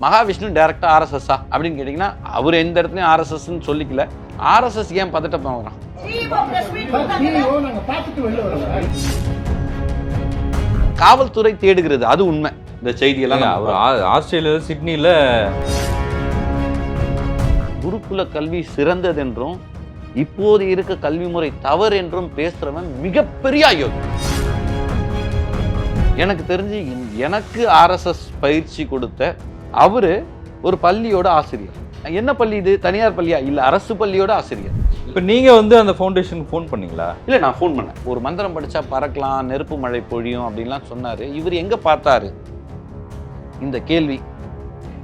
மகாவிஷ்ணு டைரக்டா ஆர்எஸ்எஸ்ஸா அப்படின்னு கேட்டிங்கன்னா அவர் எந்த இடத்துலையும் ஆர்எஸ்எஸ்ன்னு சொல்லிக்கல. ஆர்எஸ்எஸ் ஏன் பதட்டமா பார்த்துட்டு வெளில வரோம் காவல்துறை தேடுகிறது அது உண்மை. இந்த செய்தியெல்லாம் அவர் ஆ- ஆஸ்திரேலியா சிட்னில குருகுல கல்வி சிறந்ததென்றும் இப்போது இருக்க கல்வி முறை தவறு என்றும் பேசுறவன் மிகப்பெரிய அயோத்தி எனக்கு தெரிஞ்சு எனக்கு ஆர்எஸ்எஸ் பயிற்சி கொடுத்த அவரு ஒரு பள்ளியோட ஆசிரியர். என்ன பள்ளி இது? தனியார் பள்ளியா? இல்ல அரசு பள்ளியோட ஆசிரியர். இப்ப நீங்க வந்து அந்த ஃபவுண்டேஷனுக்கு ஃபோன் பண்ணீங்களா? இல்ல நான் ஃபோன் பண்ணேன். ஒரு மந்திரம் படிச்சா பறக்கலாம் நெருப்பு மழை பொழியும் அப்படின்லாம் சொன்னாரு. இவர் எங்க பார்த்தாரு? இந்த கேள்வி.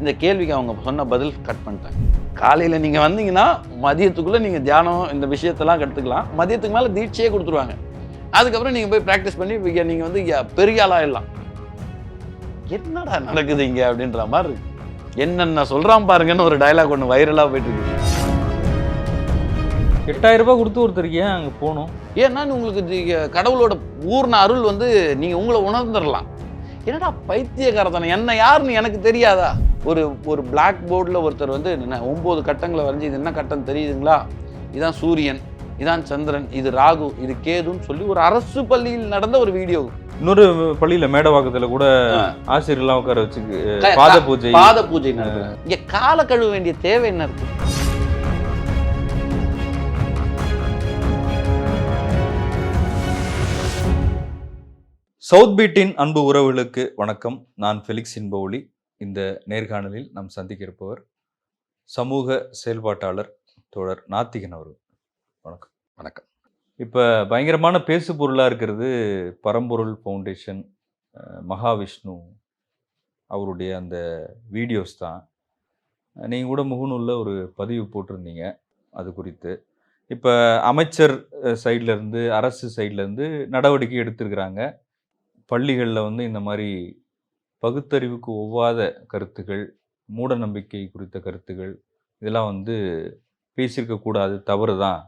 இந்த கேள்விக்கு அவங்க சொன்ன பதில் கட் பண்ணிட்டாங்க காலையில நீங்க வந்தீங்கன்னா மதியத்துக்குள்ள நீங்க தியானம் இந்த விஷயத்தெல்லாம் கற்றுக்கலாம் மதியத்துக்கு மேல தீட்சையே கொடுத்துருவாங்க. அதுக்கப்புறம் நீங்க போய் ப்ராக்டிஸ் பண்ணி இங்க நீங்க வந்து பெரிய ஆளாயிடலாம் என்னடா நடக்குது இங்க அப்படின்ற மாதிரி இருக்கு. என்னென்ன சொல்றான் பாருங்கன்னு ஒரு டயலாக் ஒன்று வைரலா போயிட்டு இருக்கு. எட்டாயிரம் ரூபாய் கொடுத்து ஒருத்தருக்கு அங்க போகணும். ஏன்னா உங்களுக்கு கடவுளோட ஊர்ன அருள் வந்து நீங்க உங்களை உணர்ந்துடலாம். என்னடா பைத்தியக்காரத்தனை என்ன யாருன்னு எனக்கு தெரியாதா? ஒரு ஒரு பிளாக் போர்டில் ஒருத்தர் வந்து என்ன ஒன்பது கட்டங்களை வரைஞ்சி இது என்ன கட்டம் தெரியுதுங்களா? இதான் சூரியன் இதான் சந்திரன் இது ராகு இது கேதுன்னு சொல்லி ஒரு அரசு பள்ளியில் நடந்த ஒரு வீடியோ இன்னொரு பள்ளியில மேடவாக்கத்துல கூட ஆசிரியர்லாம் உட்கார வச்சு பாத பூஜை. பாத பூஜை இங்க கால கழுவ வேண்டிய தேவை என்ன இருக்கு? சவுத் பீட்டின் அன்பு உறவுகளுக்கு வணக்கம். நான் ஃபெலிக்ஸ் இன்பஒளி இந்த நேர்காணலில் நாம் சந்திக்க இருப்பவர் சமூக செயல்பாட்டாளர் தோழர் நாத்திகன் அவர்கள். வணக்கம். வணக்கம். இப்போ பயங்கரமான பேசு பொருளாக இருக்கிறது பரம்பொருள் ஃபவுண்டேஷன் மகாவிஷ்ணு அவருடைய அந்த வீடியோஸ் தான். நீங்கள் கூட முகநூலில் ஒரு பதிவு போட்டிருந்தீங்க அது குறித்து. இப்போ அமைச்சர் சைட்லேருந்து அரசு சைட்லேருந்து நடவடிக்கை எடுத்திருக்கிறாங்க. பள்ளிகளில் வந்து இந்த மாதிரி பகுத்தறிவுக்கு ஒவ்வாத கருத்துகள் மூட நம்பிக்கை குறித்த கருத்துகள் இதெல்லாம் வந்து பேசியிருக்கக்கூடாது தவறு தான்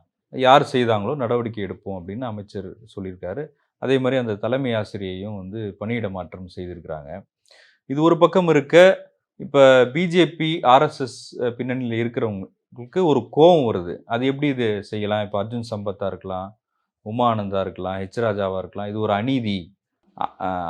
யார் செய்தாங்களோ நடவடிக்கை எடுப்போம் அப்படின்னு அமைச்சர் சொல்லியிருக்காரு. அதே மாதிரி அந்த தலைமை ஆசிரியையும் வந்து பணியிட மாற்றம் செய்திருக்கிறாங்க. இது ஒரு பக்கம் இருக்க இப்போ பிஜேபி ஆர்எஸ்எஸ் பின்னணியில் இருக்கிறவங்களுக்கு ஒரு கோபம் வருது. அது எப்படி இது செய்யலாம்? இப்போ அர்ஜுன் சம்பத்தாக இருக்கலாம் உமானந்தாக இருக்கலாம் ஹெச் ராஜாவாக இருக்கலாம். இது ஒரு அநீதி.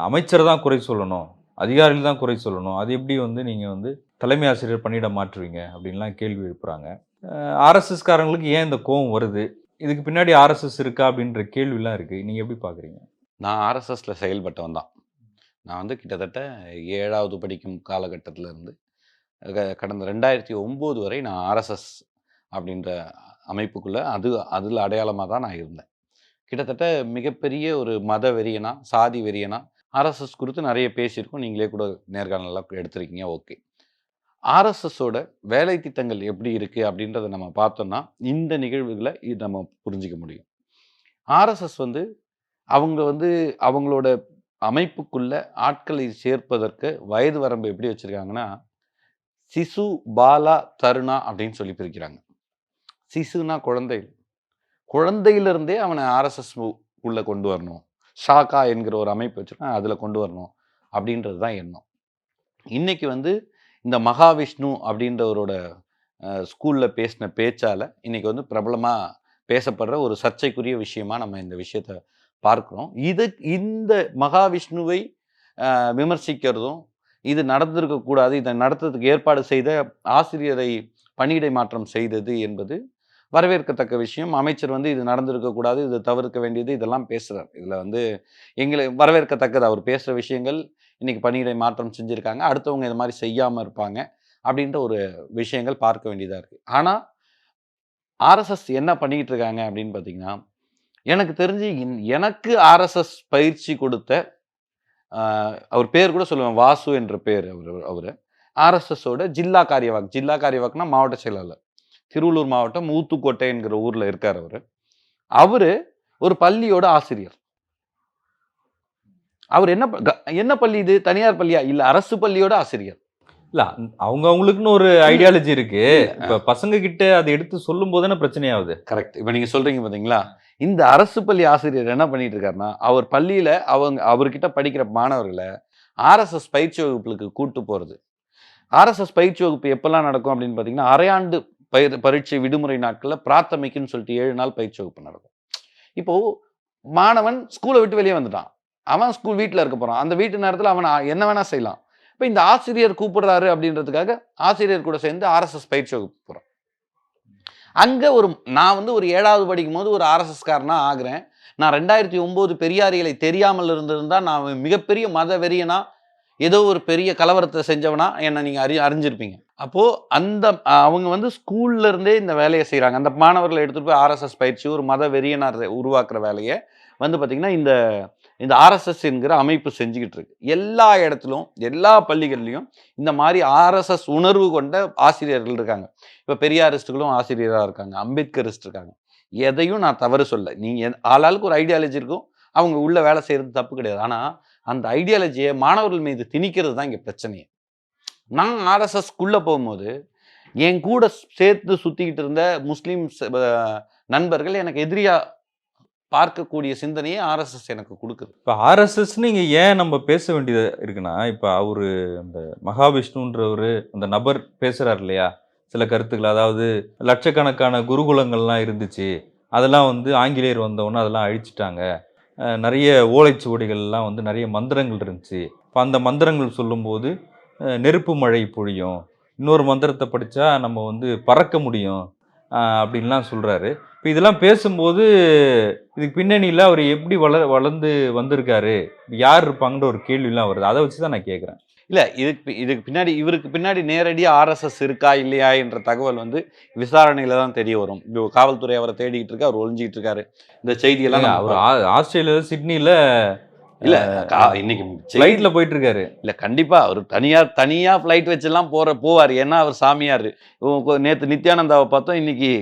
அமைச்சர் தான் குறை சொல்லணும். அதிகாரிகள் தான் குறை சொல்லணும். அது எப்படி வந்து நீங்கள் வந்து தலைமை ஆசிரியர் பணியிட மாற்றுவீங்க அப்படின்லாம் கேள்வி எழுப்புறாங்க. ஆர்எஸ்எஸ்காரங்களுக்கு ஏன் இந்த கோவம் வருது? இதுக்கு பின்னாடி ஆர்எஸ்எஸ் இருக்கா அப்படின்ற கேள்விலாம் இருக்குது நீங்கள் எப்படி பார்க்குறீங்க நான் ஆர்எஸ்எஸில் செயல்பட்டவன் தான். நான் வந்து கிட்டத்தட்ட ஏழாவது படிக்கும் காலகட்டத்தில் இருந்து க- கடந்த ரெண்டாயிரத்தி ஒம்பது வரை நான் ஆர்எஸ்எஸ் அப்படின்ற அமைப்புக்குள்ளே அது அதில் அடையாளமாக தான் நான் இருந்தேன். கிட்டத்தட்ட மிகப்பெரிய ஒரு மத வெறியனா சாதி வெறியனா ஆர்எஸ்எஸ் குறித்து நிறைய பேசியிருக்கோம். நீங்களே கூட நேர்காணலாம் எடுத்திருக்கீங்க ஓகே. ஆர்எஸ்எஸோட வேலை திட்டங்கள் எப்படி இருக்கு அப்படின்றத நம்ம பார்த்தோம்னா இந்த நிகழ்வுகளை இது நம்ம புரிஞ்சிக்க முடியும். ஆர்எஸ்எஸ் வந்து அவங்க வந்து அவங்களோட அமைப்புக்குள்ள ஆட்களை சேர்ப்பதற்கு வயது வரம்பு எப்படி வச்சுருக்காங்கன்னா சிசு பாலா தருணா அப்படின்னு சொல்லி பிரிக்கிறாங்க. சிசுனா குழந்தை. குழந்தையிலிருந்தே அவனை ஆர்எஸ்எஸ் உள்ளே கொண்டு வரணும். ஷாக்கா என்கிற ஒரு அமைப்பு வச்சுருக்கான் அதில் கொண்டு வரணும் அப்படின்றது தான் எண்ணம். இன்றைக்கி வந்து இந்த மகாவிஷ்ணு அப்படின்றவரோட ஸ்கூலில் பேசின பேச்சால் இன்றைக்கி வந்து பிரபலமாக பேசப்படுற ஒரு சர்ச்சைக்குரிய விஷயமாக நம்ம இந்த விஷயத்த பார்க்குறோம். இது இந்த மகாவிஷ்ணுவை விமர்சிக்கிறதும் இது நடந்திருக்கக்கூடாது இதை நடத்துறதுக்கு ஏற்பாடு செய்த ஆசிரியரை பணியிடை மாற்றம் செய்தது என்பது வரவேற்கத்தக்க விஷயம். அமைச்சர் வந்து இது நடந்திருக்கக்கூடாது இதை இது தவிர்க்க வேண்டியது இதெல்லாம் பேசுகிறார் இதில் வந்து எங்களை வரவேற்கத்தக்கது அவர் பேசுகிற விஷயங்கள் இன்றைக்கி பணியிடை மாற்றம் செஞ்சுருக்காங்க. அடுத்தவங்க இது மாதிரி செய்யாமல் இருப்பாங்க. அப்படின்ற ஒரு விஷயங்கள் பார்க்க வேண்டியதாக இருக்குது ஆனால் ஆர்எஸ்எஸ் என்ன பண்ணிக்கிட்டு இருக்காங்க அப்படின்னு பார்த்தீங்கன்னா எனக்கு தெரிஞ்சு எனக்கு ஆர்எஸ்எஸ் பயிற்சி கொடுத்த அவர் பேர் கூட சொல்லுவேன் வாசு என்ற பேர் அவர் அவர். ஆர்எஸ்எஸோட ஜில்லா காரியவாக் ஜில்லா காரியவாக்னா மாவட்ட செயலாளர். திருவள்ளூர் மாவட்டம் ஊத்துக்கோட்டை என்கிற இருக்கார் அவர். அவர் ஒரு பள்ளியோட ஆசிரியர். அவர் என்ன என்ன பள்ளி இது? தனியார் பள்ளியா? இல்ல அரசு பள்ளியோட ஆசிரியர். இல்ல அவங்க அவங்களுக்குன்னு ஒரு ஐடியாலஜி இருக்கு. இப்ப பசங்க கிட்ட அதை எடுத்து சொல்லும் போது தானே பிரச்சனையாகுது. கரெக்ட் இப்போ நீங்க சொல்றீங்க பாத்தீங்களா? இந்த அரசு பள்ளி ஆசிரியர் என்ன பண்ணிட்டு இருக்காருன்னா அவர் பள்ளியில அவங்க அவர்கிட்ட படிக்கிற மாணவர்களை ஆர்எஸ்எஸ் பயிற்சி வகுப்புகளுக்கு கூட்டு போறது. ஆர்எஸ்எஸ் பயிற்சி வகுப்பு எப்பெல்லாம் நடக்கும் அப்படின்னு பார்த்தீங்கன்னா அரையாண்டு பயிர் பரீட்சை விடுமுறை நாட்களில் பிராத்தமிக்குன்னு சொல்லிட்டு ஏழு நாள் பயிற்சி வகுப்பு நடக்கும். இப்போ மாணவன் ஸ்கூலை விட்டு வெளியே வந்துட்டான். அவன் ஸ்கூல் வீட்டில் இருக்க போகிறான் அந்த வீட்டு நேரத்தில் அவன் என்ன வேணால் செய்யலாம். இப்போ இந்த ஆசிரியர் கூப்பிடுறாரு அப்படின்றதுக்காக ஆசிரியர் கூட சேர்ந்து ஆர்எஸ்எஸ் பயிற்சி வகுப்பு போகிறான் அங்கே ஒரு நான் வந்து ஒரு ஏழாவது படிக்கும் போது ஒரு ஆர்எஸ்எஸ்காரனா ஆகிறேன். நான் ரெண்டாயிரத்தி ஒம்பது பெரியாரிகளை தெரியாமல் இருந்திருந்தால் நான் மிகப்பெரிய மத வெறியனா ஏதோ ஒரு பெரிய கலவரத்தை செஞ்சவனா என்னை நீங்கள் அறி அறிஞ்சிருப்பீங்க. அப்போது அந்த அவங்க வந்து ஸ்கூல்ல இருந்தே இந்த வேலையை செய்கிறாங்க அந்த மாணவர்களை எடுத்துகிட்டு போய் ஆர்எஸ்எஸ் பயிற்சி ஒரு மத வெறியனார் உருவாக்குற வேலையை வந்து பார்த்திங்கன்னா இந்த இந்த ஆர்எஸ்எஸ் என்கிற அமைப்பு செஞ்சுக்கிட்டு இருக்கு. எல்லா இடத்துலும் எல்லா பள்ளிகள்லையும் இந்த மாதிரி ஆர்எஸ்எஸ் உணர்வு கொண்ட ஆசிரியர்கள் இருக்காங்க. இப்போ பெரியாரிஸ்டுகளும் ஆசிரியராக இருக்காங்க அம்பேத்கரிஸ்ட் இருக்காங்க. எதையும் நான் தவறு சொல்ல நீங்கள் ஆளாளுக்கு ஒரு ஐடியாலஜி இருக்கும் அவங்க உள்ள வேலை செய்கிறது தப்பு கிடையாது. ஆனால் அந்த ஐடியாலஜியை மாணவர்கள் மீது திணிக்கிறது தான் இங்கே பிரச்சனையே. நான் ஆர்எஸ்எஸ்க்குள்ளே போகும்போது என் கூட சேர்த்து சுற்றிக்கிட்டு இருந்த முஸ்லீம் நண்பர்கள் எனக்கு எதிரியாக பார்க்கக்கூடிய சிந்தனையை ஆர்எஸ்எஸ் எனக்கு கொடுக்குது. இப்போ ஆர்எஸ்எஸ் நீங்கள் ஏன் நம்ம பேச வேண்டியது இருக்குன்னா இப்போ அவர் அந்த மகாவிஷ்ணுன்றவர் அந்த நபர் பேசுகிறார் இல்லையா? சில கருத்துக்கள் அதாவது லட்சக்கணக்கான குருகுலங்கள்லாம் இருந்துச்சு அதெல்லாம் வந்து ஆங்கிலேயர் வந்தவொன்னே அதெல்லாம் அழிச்சிட்டாங்க. நிறைய ஓலைச்சுவடிகள்லாம் வந்து நிறைய மந்திரங்கள் இருந்துச்சு. இப்போ அந்த மந்திரங்கள் சொல்லும்போது நெருப்பு மழை பொழியும். இன்னொரு மந்திரத்தை படித்தா நம்ம வந்து பறக்க முடியும். அப்படின்லாம் சொல்கிறாரு இப்போ இதெல்லாம் பேசும்போது இதுக்கு பின்னணியில் அவர் எப்படி வள வளர்ந்து வந்திருக்காரு? யார் இருப்பாங்கன்ற ஒரு கேள்விலாம் வருது. அதை வச்சு தான் நான் கேட்குறேன் இல்ல இதுக்கு இதுக்கு பின்னாடி இவருக்கு பின்னாடி நேரடியா ஆர்எஸ்எஸ் இருக்கா இல்லையா என்ற தகவல் வந்து விசாரணையில தான் தெரிய வரும். இப்போ காவல்துறை அவரை தேடிக்கிட்டு இருக்கு அவர் ஒளிஞ்சிட்டு இருக்காரு. இந்த செய்தியெல்லாம் அவர் ஆஸ்திரேலியாவில் சிட்னியில் இல்ல இன்னைக்கு ஃப்ளைட்டில் போயிட்டு இருக்காரு இல்ல கண்டிப்பா அவர் தனியார் தனியா ஃப்ளைட் வச்செல்லாம் போற போவார். ஏன்னா அவர் சாமியார். நேத்து நித்யானந்தாவை பார்த்தோம் இன்னைக்கு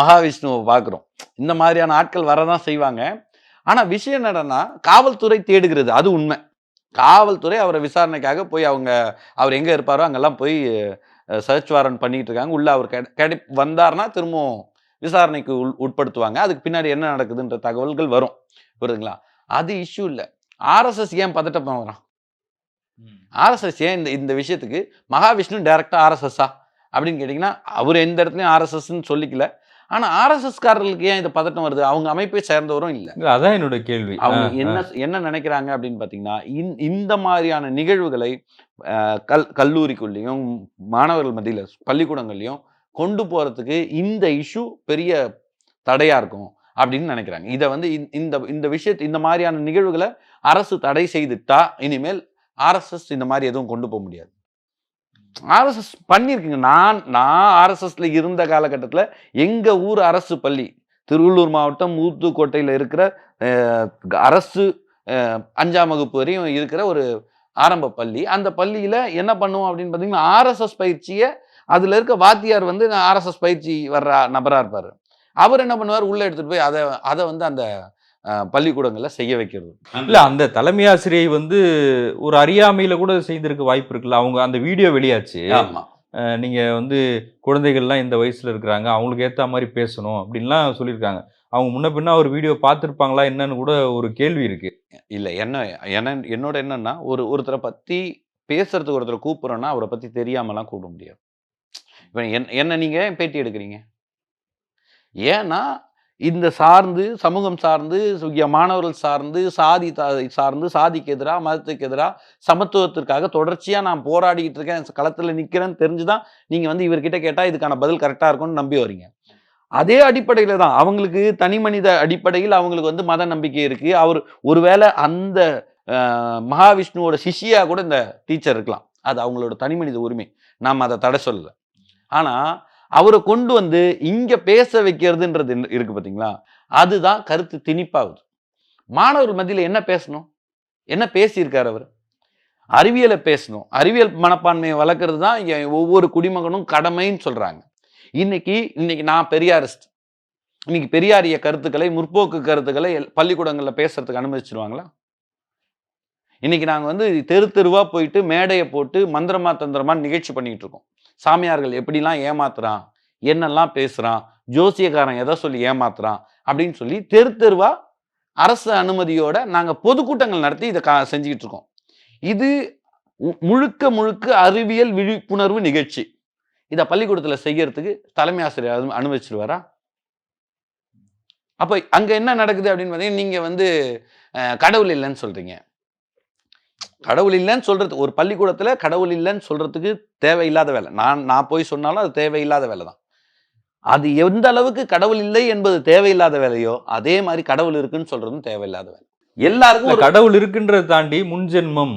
மகாவிஷ்ணுவை பார்க்குறோம் இந்த மாதிரியான ஆட்கள் வரதான் செய்வாங்க. ஆனா விஷயம் என்னன்னா காவல்துறை தேடுகிறது அது உண்மை. காவல்துறை அவரை விசாரணைக்காக போய் அவங்க அவர் எங்க இருப்பாரோ அங்கெல்லாம் போய் சர்ச் வாரண்ட் பண்ணிட்டு இருக்காங்க உள்ள அவர் கிடை கிடை வந்தார்னா திரும்பவும் விசாரணைக்கு உள் உட்படுத்துவாங்க. அதுக்கு பின்னாடி என்ன நடக்குதுன்ற தகவல்கள் வரும். புரியுதுங்களா? அது இஷ்யூ இல்லை. ஆர்எஸ்எஸ் ஏன் பதட்டப்பா வரான் ஆர்எஸ்எஸ் ஏன் இந்த இந்த விஷயத்துக்கு மகாவிஷ்ணு டைரக்டா ஆர்எஸ்எஸ்ஸா? அப்படின்னு கேட்டிங்கன்னா அவர் எந்த இடத்துலையும் ஆர்எஸ்எஸ்ன்னு சொல்லிக்கல. ஆனா ஆர்எஸ்எஸ்காரர்களுக்கு ஏன் இந்த பதட்டம் வருது? அவங்க அமைப்பை சேர்ந்தவரும் இல்லை. அதான் என்னோட கேள்வி. அவங்க என்ன என்ன நினைக்கிறாங்க அப்படின்னு பார்த்தீங்கன்னா இந்த- மாதிரியான நிகழ்வுகளை கல் கல்லூரிக்குள்ளேயும் மாணவர்கள் மத்தியில் பள்ளிக்கூடங்கள்லையும் கொண்டு போறதுக்கு இந்த இஷ்யூ பெரிய தடையா இருக்கும் அப்படின்னு நினைக்கிறாங்க. இதை வந்து இந்த இந்த விஷயத்து இந்த மாதிரியான நிகழ்வுகளை அரசு தடை செய்துட்டா இனிமேல் ஆர்எஸ்எஸ் இந்த மாதிரி எதுவும் கொண்டு போக முடியாது. ஆர்எஸ்எஸ் பண்ணியிருக்குங்க. நான் நான் ஆர்எஸ்எஸ்ல இருந்த காலகட்டத்தில் எங்கள் ஊர் அரசு பள்ளி திருவள்ளூர் மாவட்டம் ஊத்துக்கோட்டையில் இருக்கிற அரசு அஞ்சாம் வகுப்பு வரையும் இருக்கிற ஒரு ஆரம்ப பள்ளி. அந்த பள்ளியில் என்ன பண்ணுவோம் அப்படின்னு பார்த்தீங்கன்னா ஆர்எஸ்எஸ் பயிற்சியை அதில் இருக்க வாத்தியார் வந்து ஆர்எஸ்எஸ் பயிற்சி வர்ற நபராக இருப்பார். அவர் என்ன பண்ணுவார்? உள்ளே எடுத்துகிட்டு போய் அதை அதை வந்து அந்த பள்ளிக்கூடங்கள்ல செய்ய வைக்கிறது. இல்ல அந்த தலைமை ஆசிரியை வந்து ஒரு அறியாமையில கூட செய்திருக்க வாய்ப்பு இருக்குல்ல அவங்க அந்த வீடியோ வெளியாச்சு. ஆமா. அஹ் நீங்க வந்து குழந்தைகள்லாம் இந்த வயசுல இருக்கிறாங்க அவங்களுக்கு ஏத்த மாதிரி பேசணும் அப்படின்லாம் சொல்லியிருக்காங்க. அவங்க முன்ன பின்ன ஒரு வீடியோ பார்த்துருப்பாங்களா என்னன்னு கூட ஒரு கேள்வி இருக்கு. இல்ல என்ன என்ன என்னோட என்னன்னா ஒரு ஒருத்தரை பத்தி பேசுறதுக்கு ஒருத்தரை கூப்பிடுறோன்னா அவரை பத்தி தெரியாமலாம் கூப்பிட முடியாது. இப்போ என் என்ன நீங்க ஏன் பேட்டி எடுக்கிறீங்க? ஏன்னா இந்த சார்ந்து சமூகம் சார்ந்து மாணவர்கள் சார்ந்து சாதி சார்ந்து சாதிக்கு எதிராக மதத்துக்கு எதிராக சமத்துவத்திற்காக தொடர்ச்சியாக நான் போராடிக்கிட்டு இருக்கேன் களத்தில் நிற்கிறேன்னு தெரிஞ்சு தான் நீங்கள் வந்து இவர்கிட்ட கேட்டால் இதுக்கான பதில் கரெக்டாக இருக்கும்னு நம்பி வரீங்க. அதே அடிப்படையில் தான் அவங்களுக்கு தனி மனித அடிப்படையில் அவங்களுக்கு வந்து மத நம்பிக்கை இருக்குது அவர் ஒருவேளை அந்த மகாவிஷ்ணுவோட சிஷியாக கூட இந்த டீச்சர் இருக்கலாம். அது அவங்களோட தனி மனித உரிமை. நாம் அதை தடை சொல்லலை. ஆனால் அவரை கொண்டு வந்து இங்கே பேச வைக்கிறதுன்றது இருக்குது இருக்கு அதுதான் கருத்து திணிப்பாகுது. மாணவர் மத்தியில் என்ன பேசணும்? என்ன பேசியிருக்கார் அவர்? அறிவியலை பேசணும். அறிவியல் மனப்பான்மையை வளர்க்குறது தான் ஒவ்வொரு குடிமகனும் கடமைன்னு சொல்கிறாங்க இன்னைக்கு இன்னைக்கு நான் பெரியாரிஸ்ட். இன்னைக்கு பெரியாரிய கருத்துக்களை முற்போக்கு கருத்துக்களை எல்- பேசுறதுக்கு அனுமதிச்சிருவாங்களா? இன்னைக்கு நாங்கள் வந்து தெரு தெருவாக போயிட்டு மேடையை போட்டு மந்திரமா தந்திரமா நிகழ்ச்சி பண்ணிக்கிட்டு இருக்கோம். சாமியார்கள் எப்படிலாம் ஏமாத்துறான்? என்னெல்லாம் பேசுறான்? ஜோசியக்காரன் எதை சொல்லி ஏமாத்துறான்? அப்படின்னு சொல்லி தெரு தெருவா அரசு அனுமதியோட நாங்கள் பொதுக்கூட்டங்கள் நடத்தி இதை கா செஞ்சுக்கிட்டு இருக்கோம். இது முழுக்க முழுக்க அறிவியல் விழிப்புணர்வு நிகழ்ச்சி. இதை பள்ளிக்கூடத்தில் செய்யறதுக்கு தலைமை ஆசிரியர் அனுமதிச்சிருவாரா? அப்போ அங்கே என்ன நடக்குது அப்படின்னு பார்த்தீங்கன்னா நீங்கள் வந்து கடவுள் இல்லைன்னு சொல்கிறீங்க கடவுள் இல்லைன்னு சொல்றது ஒரு பள்ளிக்கூடத்தில் கடவுள் இல்லைன்னு சொல்றதுக்கு தேவையில்லாத வேலை. நான் நான் போய் சொன்னாலும் அது தேவையில்லாத வேலை தான். அது எந்த அளவுக்கு கடவுள் இல்லை என்பது தேவையில்லாத வேலையோ அதே மாதிரி கடவுள் இருக்குன்னு சொல்றதும் தேவையில்லாத வேலை. எல்லாருக்கும் கடவுள் இருக்குன்றதை தாண்டி முன் ஜென்மம்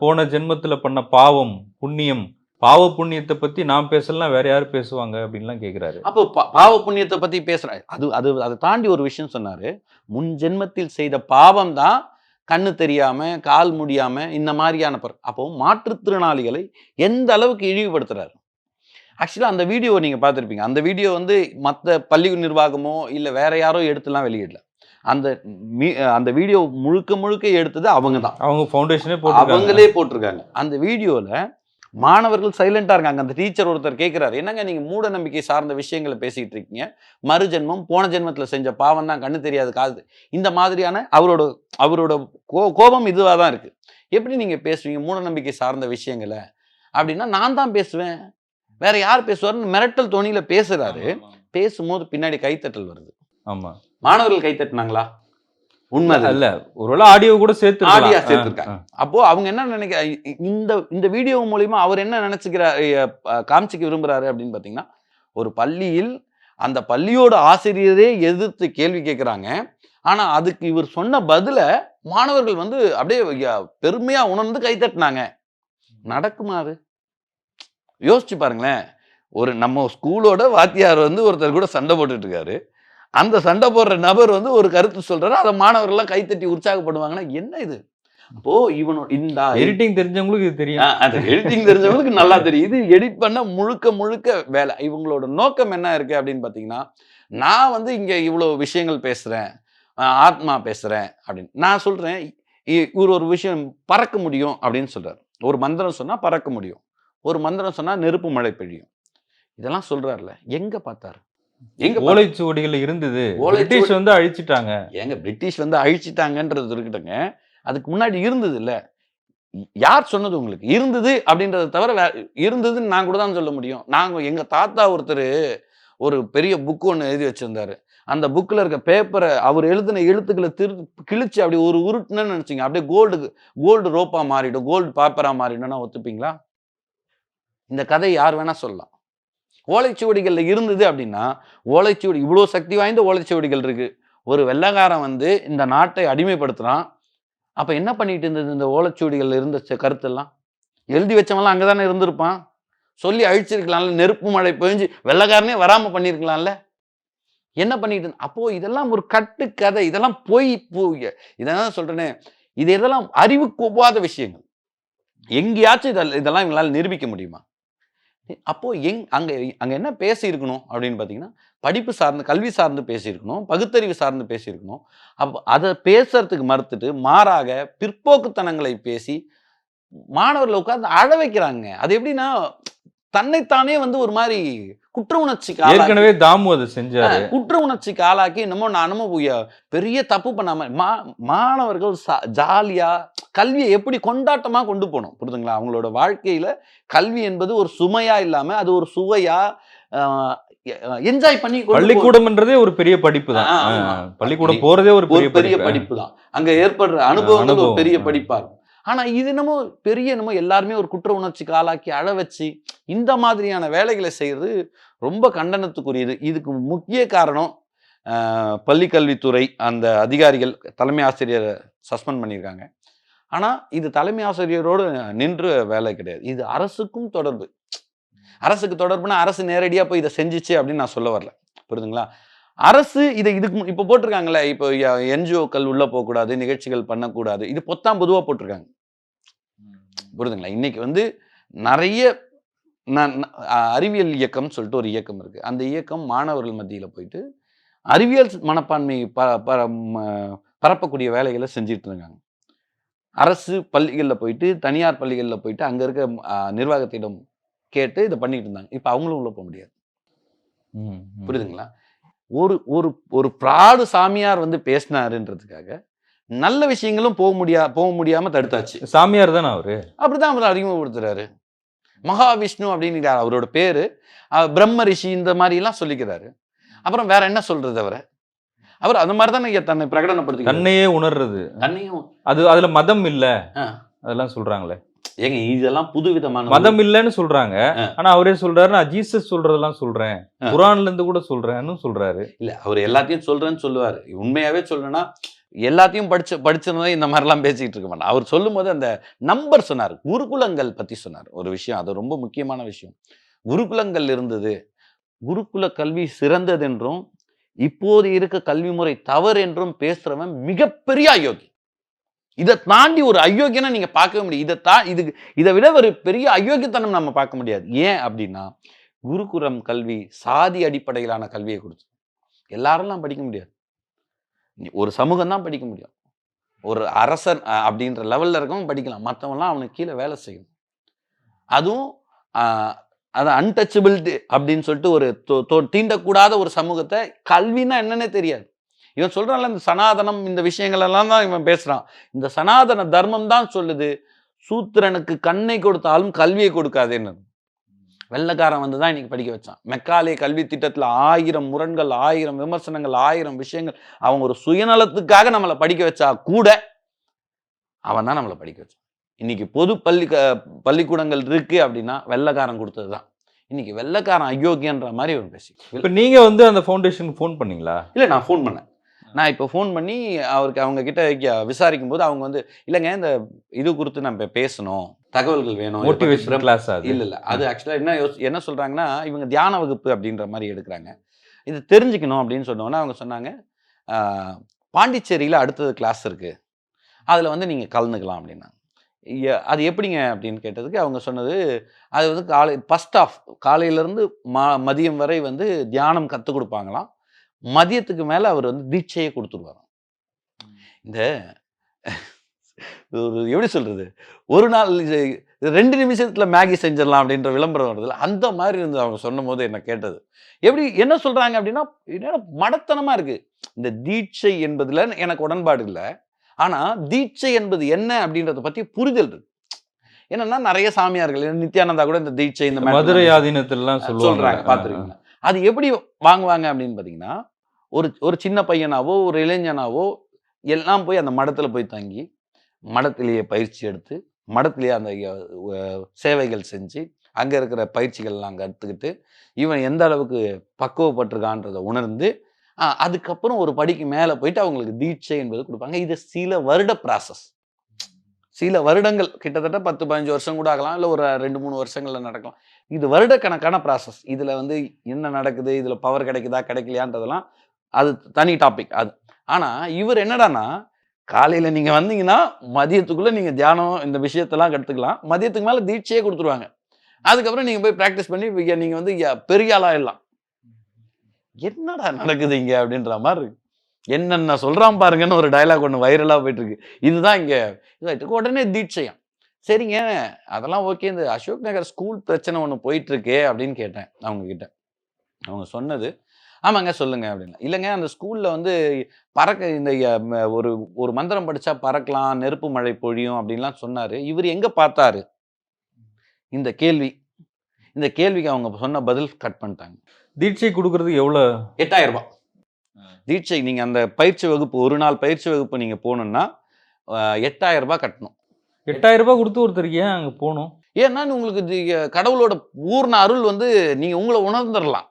போன ஜென்மத்துல பண்ண பாவம் புண்ணியம் பாவ புண்ணியத்தை பத்தி நான் பேசலாம் வேற யாரு பேசுவாங்க அப்படின்லாம் கேக்குறாரு. அப்போ பாவ புண்ணியத்தை பத்தி பேசுறேன் அது அது அதை தாண்டி ஒரு விஷயம் சொன்னாரு. முன் ஜென்மத்தில் செய்த பாவம் தான் கண்ணு தெரியாம கால் முடியாம இந்த மாதிரியான பர் அப்போ மாற்றுத்திறனாளிகளை எந்த அளவுக்கு இழிவுபடுத்துறாரு? ஆக்சுவலாக அந்த வீடியோ நீங்க பார்த்துருப்பீங்க. அந்த வீடியோ வந்து மற்ற பள்ளி நிர்வாகமோ இல்லை வேற யாரோ எடுத்துலாம் வெளியிடல. அந்த மீ- அந்த வீடியோ முழுக்க முழுக்க எடுத்தது அவங்க தான் அவங்க ஃபவுண்டேஷனே போட்டு அவங்களே போட்டிருக்காங்க. அந்த வீடியோல மாணவர்கள் சைலண்டா இருக்காங்க. அந்த டீச்சர் ஒருத்தர் கேட்கிறாரு என்னங்க நீங்க மூட நம்பிக்கை சார்ந்த விஷயங்களை பேசிட்டு இருக்கீங்க? மறுஜென்மம் போன ஜென்மத்துல செஞ்ச பாவம் தான் கண்ணு தெரியாது காது. இந்த மாதிரியான அவரோட அவரோட கோ கோபம் இதுவாக தான் இருக்கு. எப்படி நீங்க பேசுவீங்க? மூட நம்பிக்கை சார்ந்த விஷயங்களை? அப்படின்னா நான் தான் பேசுவேன். வேற யார் பேசுவாருன்னு மிரட்டல் தோணியில பேசுறாரு. பேசும்போது பின்னாடி கைத்தட்டல் வருது. ஆமா. மாணவர்கள் கைத்தட்டினாங்களா? உண்மை. இல்ல ஒருவேளை ஆடியோ கூட சேர்த்து ஆடியோ சேர்த்திருக்காங்க. அப்போ அவங்க என்ன நினைக்க இந்த இந்த வீடியோ மூலியமா அவர் என்ன நினைச்சுக்கிறார் காமிச்சிக்க விரும்புறாரு அப்படின்னு பாத்தீங்கன்னா ஒரு பள்ளியில் அந்த பள்ளியோட ஆசிரியரே எதிர்த்து கேள்வி கேட்குறாங்க ஆனா அதுக்கு இவர் சொன்ன பதில மாணவர்கள் வந்து அப்படியே பெருமையா உணர்ந்து கைத்தட்டினாங்க நடக்குமா அது? யோசிச்சு பாருங்களேன். ஒரு நம்ம ஸ்கூலோட வாத்தியார் வந்து ஒருத்தர் கூட சண்டை போட்டுட்டு இருக்காரு. அந்த சண்டை போடுற நபர் வந்து ஒரு கருத்து சொல்றாரு அதை மாணவர்கள்லாம் கைத்தட்டி உற்சாகப்படுவாங்கன்னா என்ன இது? அப்போ இவனோட இந்த எடிட்டிங் தெரிஞ்சவங்களுக்கு இது தெரியும். அந்த எடிட்டிங் தெரிஞ்சவங்களுக்கு நல்லா தெரியும். இது எடிட் பண்ண முழுக்க முழுக்க வேலை. இவங்களோட நோக்கம் என்ன இருக்கு அப்படின்னு பார்த்தீங்கன்னா நான் வந்து இங்க இவ்வளவு விஷயங்கள் பேசுறேன் ஆ, ஆத்மா பேசுறேன் அப்படின்னு. நான் சொல்றேன் இ- இவர் ஒரு விஷயம் பறக்க முடியும் அப்படின்னு சொல்றாரு. ஒரு மந்திரம் சொன்னா பறக்க முடியும். ஒரு மந்திரம் சொன்னா நெருப்பு மழை பெய்யும். இதெல்லாம் சொல்றாருல எங்க பார்த்தாரு? எங்க? ஓலைச்சுவடிகள் இருந்தது. பிரிட்டிஷ் வந்து அழிச்சிட்டாங்க. ஏங்க பிரிட்டிஷ் வந்து அழிச்சிட்டாங்கன்றது இருக்கட்டுங்க அதுக்கு முன்னாடி இருந்தது இல்ல யார் சொன்னது உங்களுக்கு? இருந்தது அப்படின்றத தவிர வே இருந்ததுன்னு நான் கூட தான் சொல்ல முடியும். நாங்க எங்க தாத்தா ஒருத்தர் ஒரு பெரிய புக் ஒன்று எழுதி வச்சிருந்தாரு. அந்த புக்கில் இருக்க பேப்பரை அவர் எழுதின எழுத்துக்களை திரு கிழிச்சு அப்படி ஒரு உருட்டுன்னு நினைச்சீங்க. அப்படியே கோல்டு கோல்டு ரோப்பா மாறிடும் கோல்டு பேப்பரா மாறிடும்னா ஒத்துப்பீங்களா? இந்த கதை யார் வேணா சொல்லலாம். ஓலைச்சுவடிகளில் இருந்தது அப்படின்னா ஓலைச்சுவடி இவ்வளோ சக்தி வாய்ந்த ஓலைச்சுவடிகள் இருக்கு. ஒரு வெள்ளைக்காரன் வந்து இந்த நாட்டை அடிமைப்படுத்துகிறான் அப்போ என்ன பண்ணிட்டு இருந்தது இந்த ஓலைச்சுவடிகளில் இருந்த ச- கருத்தெல்லாம்? எழுதி வச்சவன்லாம் அங்கதானே இருந்திருப்பான். சொல்லி அழிச்சிருக்கலாம்ல நெருப்பு மழை பெஞ்சு வெள்ளைக்காரனே வராமல் பண்ணியிருக்கலாம்ல என்ன பண்ணிட்டு இருந்த- அப்போ இதெல்லாம் ஒரு கட்டு கதை இதெல்லாம் போய் போய் இதான் சொல்றேனே. இது இதெல்லாம் அறிவுக்கு ஒவ்வாத விஷயங்கள். எங்கேயாச்சும் இதெல்லாம் இதெல்லாம் இவங்களால நிரூபிக்க முடியுமா? அப்போது எங் அங்கே அங்கே என்ன பேசியிருக்கணும் அப்படின்னு பார்த்தீங்கன்னா படிப்பு சார்ந்து கல்வி சார்ந்து பேசியிருக்கணும் பகுத்தறிவு சார்ந்து பேசியிருக்கணும். அப்போ அதை பேசுறதுக்கு மறுத்துட்டு மாறாக பிற்போக்குத்தனங்களை பேசி மாணவர்களை உட்காந்து அழ வைக்கிறாங்க. அது எப்படின்னா தன்னைத்தானே வந்து ஒரு மாதிரி குற்ற உணர்ச்சிக்கு ஏற்கனவே தாமு அதை செஞ்சாரு குற்ற உணர்ச்சிக்கு ஆளாக்கி என்னமோ நானுமோ பெரிய தப்பு பண்ணாம மா மாணவர்கள் ஜாலியா கல்வியை எப்படி கொண்டாட்டமா கொண்டு போகணும் புரியுதுங்களா அவங்களோட வாழ்க்கையில கல்வி என்பது ஒரு சுமையா இல்லாம அது ஒரு சுவையா என்ஜாய் பண்ணி. பள்ளிக்கூடம்ன்றதே ஒரு பெரிய படிப்பு தான் பள்ளிக்கூடம் போறதே ஒரு பெரிய படிப்பு தான் அங்க ஏற்படுற அனுபவங்கள் ஒரு. பெரிய. படிப்பா இருக்கும் ஆனால் இது என்னமோ பெரிய என்னமோ எல்லாருமே ஒரு குற்ற உணர்ச்சிக்கு ஆளாக்கி அழ வச்சு இந்த மாதிரியான வேலைகளை செய்கிறது ரொம்ப கண்டனத்துக்குரியது. இதுக்கு முக்கிய காரணம் பள்ளிக்கல்வித்துறை அந்த அதிகாரிகள் தலைமை ஆசிரியரை சஸ்பெண்ட் பண்ணியிருக்காங்க. ஆனால் இது தலைமை ஆசிரியரோடு நின்று வேலை கிடையாது. இது அரசுக்கும் தொடர்பு. அரசுக்கு தொடர்புனா அரசு நேரடியாக போய் இதை செஞ்சுச்சு அப்படின்னு நான் சொல்ல வரல. புரியுதுங்களா? அரசு இதை இதுக்கு இப்போ போட்டிருக்காங்களே இப்போ என்ஜிஓக்கள் உள்ளே போகக்கூடாது நிகழ்ச்சிகள் பண்ணக்கூடாது இது பொத்தாம் பொதுவாக போட்டிருக்காங்க. புரியுதுங்களா இன்னைக்கு வந்து நிறைய ந- ந- அ- அறிவியல் இயக்கம்னு சொல்லிட்டு ஒரு இயக்கம் இருக்கு. அந்த இயக்கம் மாணவர்கள் மத்தியில போயிட்டு அறிவியல் மனப்பான்மை ப பரப்பக்கூடிய வேலைகளை செஞ்சுட்டு இருக்காங்க. அரசு பள்ளிகளில் போயிட்டு தனியார் பள்ளிகளில் போயிட்டு அங்க இருக்க நிர்வாகத்திடம் கேட்டு இதை பண்ணிட்டு இருந்தாங்க. இப்போ அவங்களும் உள்ள போக முடியாது. புரியுதுங்களா ஒரு ஒரு ஒரு பிராடு சாமியார் வந்து பேசினாருன்றதுக்காக நல்ல விஷயங்களும் போக முடியா போக முடியாம தடுத்தாச்சு. சாமியார் தானே அவரு? அப்படிதான் அவர் அறிமுகப்படுத்துறாரு. மகாவிஷ்ணு அப்படிங்கிறார் அவரோட பேரு. பிரம்ம ரிஷி இந்த மாதிரி எல்லாம் சொல்லிக்கிறாரு. அப்புறம் வேற என்ன சொல்றது அவரை? அவர் அந்த மாதிரி தானே தன்னை பிரகடனப்படுத்தி தன்னையே உணர்றது. தன்னையும் அது அதுல மதம் இல்ல. அதெல்லாம் சொல்றாங்களே. ஏங்க இதெல்லாம் புது விதமான மதம் இல்லைன்னு சொல்றாங்க. ஆனா அவரே சொல்றாரு நான் ஜீசஸ் சொல்றதெல்லாம் சொல்றேன். குரான்ல இருந்து கூட சொல்றேன்னு சொல்றாரு. இல்ல அவர் எல்லாத்தையும் சொல்றேன்னு சொல்லுவார். உண்மையாவே சொல்லணும்னா எல்லாத்தையும் படிச்சு படிச்சிருந்தா இந்த மாதிரிலாம் பேசிக்கிட்டு இருக்க மாட்டான். அவர் சொல்லும்போது அந்த நம்பர் சொன்னார். குருகுலங்கள் பத்தி சொன்னார். ஒரு விஷயம். அது ரொம்ப முக்கியமான விஷயம். குருகுலங்கள் இருந்தது. குருகுல கல்வி சிறந்தது என்றும் இப்போது இருக்க கல்வி முறை தவறு என்றும் பேசுறவன் மிகப்பெரிய அயோக்கி இதை தாண்டி ஒரு அயோக்கியனை நீங்க பார்க்கவே முடியும் இதை தா இது இதை விட ஒரு பெரிய அயோக்கியத்தனம் நம்ம பார்க்க முடியாது. ஏன் அப்படின்னா குருகுலம் கல்வி சாதி அடிப்படையிலான கல்வியை கொடுத்து எல்லாரெல்லாம் படிக்க முடியாது. ஒரு சமூகம் தான் படிக்க முடியும். ஒரு அரசன் அப்படின்ற லெவலில் இருக்கவன் படிக்கலாம். மற்றவன்லாம் அவனுக்கு கீழே வேலை செய்யணும். அதுவும் அது அன்டச்சபிலிட்டி அப்படின்னு சொல்லிட்டு ஒரு தொ- தீண்டக்கூடாத ஒரு சமூகத்தை கல்வின்னா என்னன்னே தெரியாது. இவன் சொல்கிறான்ல இந்த சனாதனம் இந்த விஷயங்கள் எல்லாம் தான் இவன் பேசுகிறான் இந்த சனாதன தர்மம் தான் சொல்லுது. சூத்திரனுக்கு கண்ணை கொடுத்தாலும் கல்வியை கொடுக்காதேன்னு. வெள்ளைக்காரன் வந்து தான் இன்னைக்கு படிக்க வச்சான். மெக்காலே கல்வி திட்டத்துல ஆயிரம் முரண்கள் ஆயிரம் விமர்சனங்கள் ஆயிரம் விஷயங்கள். அவங்க ஒரு சுயநலத்துக்காக நம்மளை படிக்க வச்சா கூட அவன் தான் நம்மளை படிக்க வச்சான். இன்னைக்கு பொது பள்ளி பள்ளிக்கூடங்கள் இருக்கு அப்படின்னா வெள்ளைக்காரன் கொடுத்தது தான். இன்னைக்கு வெள்ளைக்காரன் அயோக்கியன்ற மாதிரி ஒரு பேசி இப்ப நீங்க வந்து அந்த ஃபவுண்டேஷனுக்கு ஃபோன் பண்ணீங்களா? இல்லை நான் ஃபோன் பண்ணேன். நான் இப்போ ஃபோன் பண்ணி அவருக்கு அவங்க கிட்ட விசாரிக்கும் போது அவங்க வந்து இல்லைங்க இந்த இது குறித்து நம்ம பேசணும். தகவல்கள் வேணும். மோட்டிவேஷன் கிளாஸ் இல்ல இல்ல அது. ஆக்சுவலா என்ன யோசி என்ன சொல்றாங்கன்னா இவங்க தியான வகுப்பு அப்படின்ற மாதிரி எடுக்கிறாங்க. இது தெரிஞ்சுக்கணும் அப்படின்னு சொன்னோன்னா அவங்க சொன்னாங்க பாண்டிச்சேரியில அடுத்தது கிளாஸ் இருக்கு. அதுல வந்து நீங்க கலந்துக்கலாம் அப்படின்னாங்க. ஐயா, அது எப்படிங்க அப்படின்னு கேட்டதுக்கு அவங்க சொன்னது அது வந்து காலை ஃபர்ஸ்ட் ஆஃப் காலையிலேருந்து மா மதியம் வரை வந்து தியானம் கற்றுக் கொடுப்பாங்களாம். மதியத்துக்கு மேலே அவர் வந்து தீட்சையே கொடுத்துருவாராம். இந்த ஒரு எப்படி சொல்றது? ஒரு நாள் ரெண்டு நிமிஷத்துல மேகி செஞ்சிடலாம் அப்படின்ற விளம்பரம் வருதுல்ல அந்த மாதிரி இருந்து அவங்க சொன்னும் போது என்ன கேட்டது. எப்படி என்ன சொல்றாங்க அப்படின்னா என்னடா மடத்தனமா இருக்கு. இந்த தீட்சை என்பதுல எனக்கு உடன்பாடு இல்லை. ஆனா தீட்சை என்பது என்ன அப்படின்றத பத்தி புரிதல் இருக்கு. என்னன்னா நிறைய சாமியார்கள் நித்யானந்தா கூட இந்த தீட்சை இந்த மாதிரி ஆதீனத்திலாம் சொல்றாங்க பார்த்துருக்கீங்க அது எப்படி வாங்குவாங்க அப்படின்னு பார்த்தீங்கன்னா ஒரு ஒரு சின்ன பையனாவோ ஒரு இளைஞனாவோ எல்லாம் போய் அந்த மடத்தில் போய் தங்கி மடத்திலேயே பயிற்சி எடுத்து மடத்திலேயே அந்த சேவைகள் செஞ்சு அங்கே இருக்கிற பயிற்சிகள்லாம் கற்றுக்கிட்டு இவன் எந்த அளவுக்கு பக்குவப்பட்டிருக்கான்றதை உணர்ந்து அதுக்கப்புறம் ஒரு படிக்கு மேலே போயிட்டு அவங்களுக்கு தீட்சை என்பது கொடுப்பாங்க. இது சில வருட ப்ராசஸ் சில வருடங்கள் கிட்டத்தட்ட பத்து பதினஞ்சு வருஷம் கூட ஆகலாம். இல்லை ஒரு ரெண்டு மூணு வருஷங்களில் நடக்கலாம். இது வருடக்கணக்கான ப்ராசஸ் இதில் வந்து என்ன நடக்குது? இதில் பவர் கிடைக்குதா? கிடைக்கலையான்றதெல்லாம் அது தனி டாபிக் அது. ஆனால் இவர் என்னடான்னா காலையில் நீங்கள் வந்தீங்கன்னா மதியத்துக்குள்ளே நீங்கள் தியானம் இந்த விஷயத்தெல்லாம் கற்றுக்கலாம் மதியத்துக்கு மேலே தீட்சையே கொடுத்துருவாங்க. அதுக்கப்புறம் நீங்கள் போய் ப்ராக்டிஸ் பண்ணி நீங்கள் வந்து ய- பெரிய ஆளாகிடலாம் என்னடா நடக்குது இங்கே அப்படின்ற மாதிரி இருக்கு. என்னென்ன சொல்கிறான் பாருங்கன்னு ஒரு டயலாக் ஒன்று வைரலாக போயிட்டுருக்கு. இதுதான் இங்கே இதாயிட்டு உடனே தீட்சையம். சரிங்க அதெல்லாம் ஓகே இந்த அசோக் நகர் ஸ்கூல் பிரச்சனை ஒன்று போயிட்டுருக்கே அப்படின்னு கேட்டேன். அவங்கக்கிட்ட அவங்க சொன்னது ஆமாங்க சொல்லுங்க அப்படின்னு இல்லைங்க அந்த ஸ்கூல்ல வந்து பறக்க இந்த ஒரு ஒரு மந்திரம் படிச்சா பறக்கலாம் நெருப்பு மழை பொழியும் அப்படின்லாம் சொன்னாரு. இவர் எங்க பார்த்தாரு? இந்த கேள்வி. இந்த கேள்விக்கு அவங்க சொன்ன பதில் கட் பண்ணிட்டாங்க. தீட்சை கொடுக்கறதுக்கு எவ்வளவு எட்டாயிரம் ரூபாய் தீட்சை நீங்க அந்த பயிற்சி வகுப்பு ஒரு நாள் பயிற்சி வகுப்பு நீங்க போகணும்னா அஹ், எட்டாயிரம் ரூபாய் கட்டணும். எட்டாயிரம் ரூபாய் கொடுத்து ஒருத்தருக்கு ஏன் அங்க போகணும்? ஏன்னா உங்களுக்கு கடவுளோட பூர்ண அருள் வந்து நீங்க உங்களை உணர்ந்துடலாம்